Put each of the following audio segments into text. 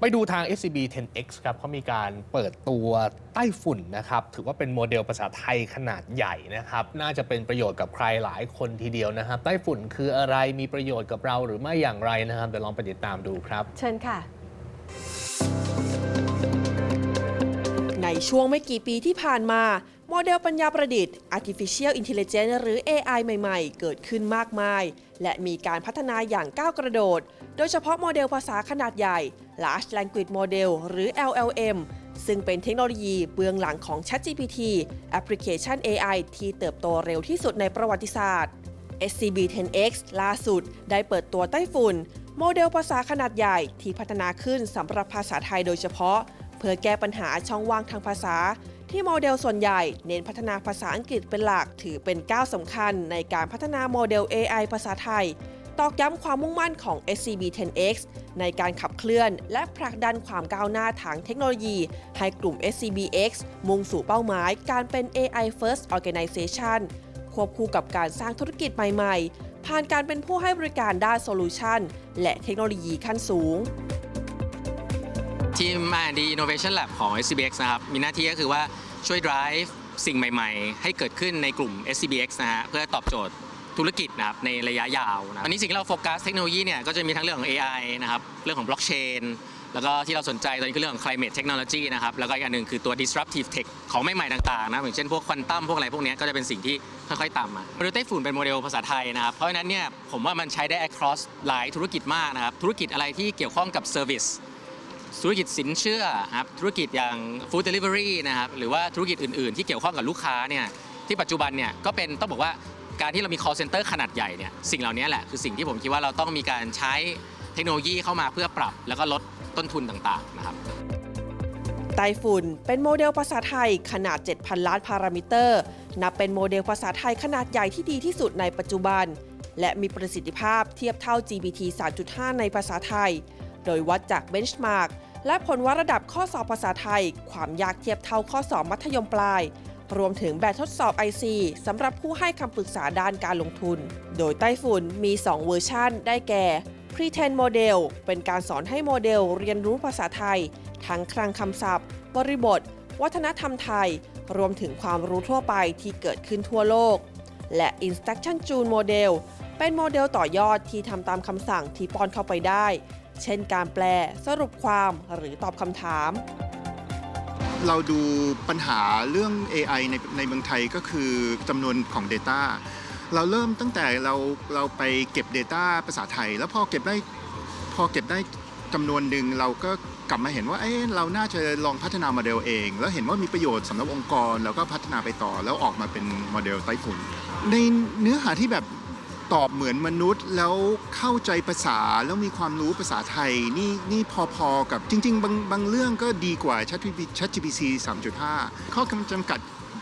ไปดูทาง SCB 10X ครับเขามีการเปิดตัวใต้ฝุ่นนะครับ ถือว่าเป็นโมเดลภาษาไทยขนาดใหญ่นะครับ น่าจะเป็นประโยชน์กับใครหลายคนทีเดียวนะครับ ใต้ฝุ่นคืออะไรมีประโยชน์กับเราหรือไม่อย่างไรนะครับ เดี๋ยวลองไปติดตามดูครับ เชิญค่ะ ในช่วงไม่กี่ปีที่ผ่านมา โมเดลปัญญาประดิษฐ์ Artificial Intelligence หรือ AI ใหม่ๆ เกิดขึ้นมากมาย และมีการพัฒนาอย่างก้าวกระโดด โดยเฉพาะโมเดลภาษาขนาดใหญ่ Large Language Model หรือ LLM ซึ่งเป็นเทคโนโลยีเบื้องหลังของ ChatGPT แอปพลิเคชัน AI ที่เติบโตเร็วที่สุดในประวัติศาสตร์ SCB 10X ล่าสุด ได้เปิดตัวไต้ฝุ่น โมเดลภาษาขนาดใหญ่ที่พัฒนาขึ้นสำหรับภาษาไทยโดยเฉพาะ เพื่อแก้ปัญหาช่องว่างทางภาษา ที่โมเดลส่วนใหญ่ เน้นพัฒนาภาษาอังกฤษเป็นหลักถือเป็นก้าวสำคัญในการพัฒนาโมเดล AI ภาษาไทย ตอกย้ำความมุ่งมั่นของ SCB 10X ในการขับเคลื่อน และผลักดันความก้าวหน้าทางเทคโนโลยี ให้กลุ่ม SCBX มุ่งสู่เป้าหมายการเป็น AI First Organization ควบคู่กับการสร้างธุรกิจใหม่ๆ ผ่านการเป็นผู้ให้บริการด้านโซลูชันและเทคโนโลยีขั้นสูงทีม R&D Innovation Lab ของ SCBX นะครับ มีหน้าที่ก็คือว่า ช่วย drive สิ่งใหม่ ๆ ให้เกิดขึ้นในกลุ่ม SCBX นะฮะเพื่อตอบโจทย์ธุรกิจนะครับในระยะยาวนะวันนี้สิ่งที่เราโฟกัสเทคโนโลยีเนี่ยก็จะมีทั้งเรื่องของ AI นะครับเรื่องของ blockchain แล้วก็ที่เราสนใจตอนนี้คือเรื่องของ climate technology นะครับแล้วก็อีกอันหนึ่งคือตัว disruptive tech ของใหม่ๆต่างๆนะอย่างเช่นพวกควอนตัมพวกอะไรพวกนี้ก็จะเป็นสิ่งที่ค่อยๆตามมาโมเดลไต้ฝุ่นเป็นโมเดลภาษาไทยนะครับเพราะฉะนั้นเนี่ยผมว่ามันใช้ได้ across หลายธุรกิจมากนะครับธุรกิจอะไรที่เกี่ยวข้องกับ service ธุรกิจสินเชื่อครับธุรกิจอย่าง food delivery นะครับหรือว่าธุรกิจอื่นๆ ที่เกี่ยวข้องกับลูกค้าเนี่ยที่ปัจจุบันเนี่ยก็เป็นต้องบอกว่าการที่เรามี call center ขนาดใหญ่เนี่ยสิ่งเหล่านี้แหละคือสิ่งที่ผมคิดว่าเราต้องมีการใช้เทคโนโลยีเข้ามาเพื่อปรับ แล้วก็ลดต้นทุนต่างๆนะครับไต้ฝุ่นเป็นโมเดลภาษาไทยขนาด 7,000 ล้านพารามิเตอร์ นับเป็นโมเดลภาษาไทยขนาดใหญ่ที่ดีที่สุดในปัจจุบัน และมีประสิทธิภาพเทียบเท่า GPT 3.5 ในภาษาไทย โดยวัดจากเบนช์มาร์กและผลวัดระดับข้อสอบภาษาไทย ความยากเทียบเท่าข้อสอบมัธยมปลาย รวมถึงแบบทดสอบ IC สำหรับผู้ให้คำปรึกษาด้านการลงทุน โดยไต้ฝุ่นมี 2 เวอร์ชันได้แก่ Pre-train Model เป็นการสอนให้โมเดลเรียนรู้ภาษาไทย ทั้งคลังคำศัพท์ บริบท วัฒนธรรมไทย รวมถึงความรู้ทั่วไปที่เกิดขึ้นทั่วโลก และ Instruction June Model เป็นโมเดลต่อยอดที่ทำตามคำสั่งที่ป้อนเข้าไปได้ เช่นการแปล สรุปความหรือตอบคำถาม เราดูปัญหาเรื่อง AI ในในเมืองไทยก็คือจำนวนของ Data เราเริ่มตั้งแต่เราเราไปเก็บ Data ภาษาไทย แล้วพอเก็บได้พอเก็บได้จำนวนหนึ่งเราก็กลับมาเห็นว่าเอ๊ะเราน่าจะลองพัฒนาโมเดลเอง แล้วเห็นว่ามีประโยชน์สำหรับองค์กร แล้วก็พัฒนาไปต่อแล้วออกมาเป็นโมเดลไต้ฝุ่นในเนื้อหาที่แบบ ตอบเหมือนมนุษย์ แล้วเข้าใจภาษาแล้วมีความรู้ภาษาไทยนี่นี่พอๆกับจริง ๆ บางบางเรื่องก็ดีกว่า ChatGPT 3.5 ข้อกำกัด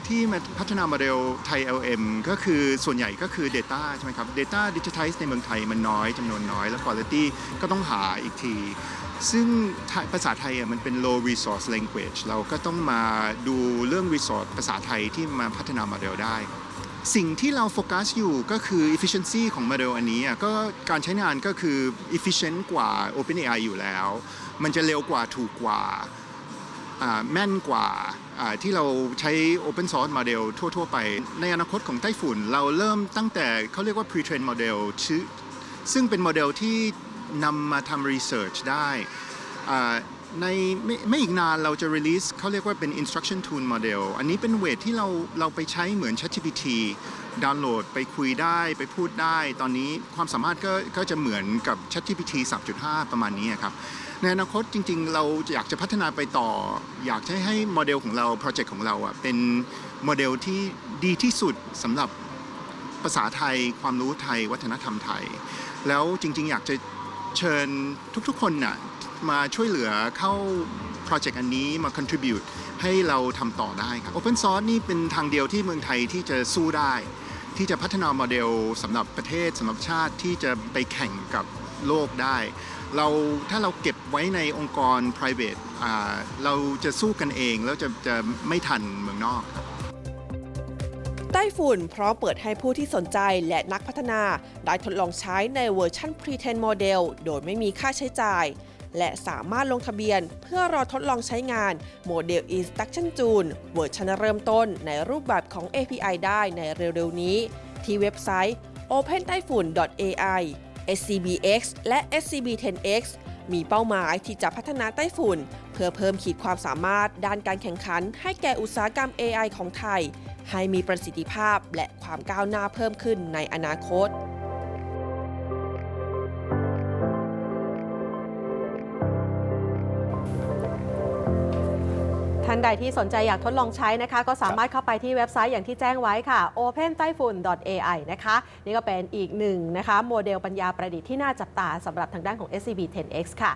ที่มาพัฒนาโมเดลไทย LM ก็คือส่วนใหญ่ก็คือ Data ใช่ไหมครับ Data Digitize ในเมืองไทยมันน้อยจำนวนน้อย แล้ว Quality ก็ต้องหาอีกที ซึ่งภาษาไทยมันเป็น low resource language เราก็ต้องมาดูเรื่อง resource ภาษาไทยที่มาพัฒนาโมเดลได้ สิ่งที่เราโฟกัสอยู่ก็คือ efficiency ของโมเดลอันนี้อะก็การใช้งานก็คือ efficient กว่า OpenAI อยู่แล้ว มันจะเร็วกว่าถูกกว่าแม่นกว่าที่เราใช้ Open Source Model ทั่ว ๆ ไป ในอนาคตของไต้ฝุ่น เราเริ่มตั้งแต่เขาเรียกว่า Pre-train Model ซึ่งเป็นโมเดลที่นำมาทำ Research ได้อ่า ในไม่ไม่อีกนานเราจะ release เขาเรียกว่าเป็น instruction tool model อันนี้เป็นเวทที่เราเราไปใช้เหมือน ChatGPT ดาวน์โหลดไปคุยได้ไปพูดได้ ตอนนี้ความสามารถก็ก็จะเหมือนกับ ChatGPT 3.5 ประมาณนี้ครับ ในอนาคตจริง ๆ เราอยากจะพัฒนาไปต่อ อยากจะให้โมเดลของเราโปรเจกต์ของเราอะเป็นโมเดลที่ดีที่สุดสำหรับภาษาไทย ความรู้ไทย วัฒนธรรมไทย แล้วจริง ๆ อยากจะเชิญทุกๆ คนน่ะ มาช่วยเหลือเข้าโปรเจกต์อันนี้มา contribute ให้เราทำต่อได้ครับ Open Source นี่เป็นทางเดียวที่เมืองไทยที่จะสู้ได้ ที่จะพัฒนาโมเดลสำหรับประเทศสำหรับชาติที่จะไปแข่งกับโลกได้ เราถ้าเราเก็บไว้ในองค์กร private เราจะสู้กันเองแล้วจะจะไม่ทันเมืองนอกครับไต้ฝุ่นพร้อมเปิดให้ผู้ที่สนใจและนักพัฒนา ได้ทดลองใช้ในเวอร์ชัน Pre-train Model โดยไม่มีค่าใช้จ่าย และสามารถลงทะเบียนเพื่อรอทดลองใช้งานโมเดล Instruction June เวอร์ชันเริ่มต้นในรูปแบบของ API ได้ในเร็วๆนี้ ที่เว็บไซต์ open-tai-fun.ai scbx และ scb10x มีเป้าหมายที่จะพัฒนาไต้ฝุ่น เพื่อเพิ่มขีดความสามารถด้านการแข่งขัน ให้แก่อุตสาหกรรม AI ของไทย ให้มีประสิทธิภาพและความก้าวหน้าเพิ่มขึ้นในอนาคตานใดที่สนใจอยากทดลองใช้นะคะ ก็สามารถเข้าไปที่เว็บไซต์อย่างที่แจ้งไว้ค่ะ open-taifun.ai นะคะ นี่ก็เป็นอีกหนึ่งนะคะ โมเดลปัญญาประดิษฐ์ที่น่าจับตาสำหรับทางด้านของ SCB 10X ค่ะ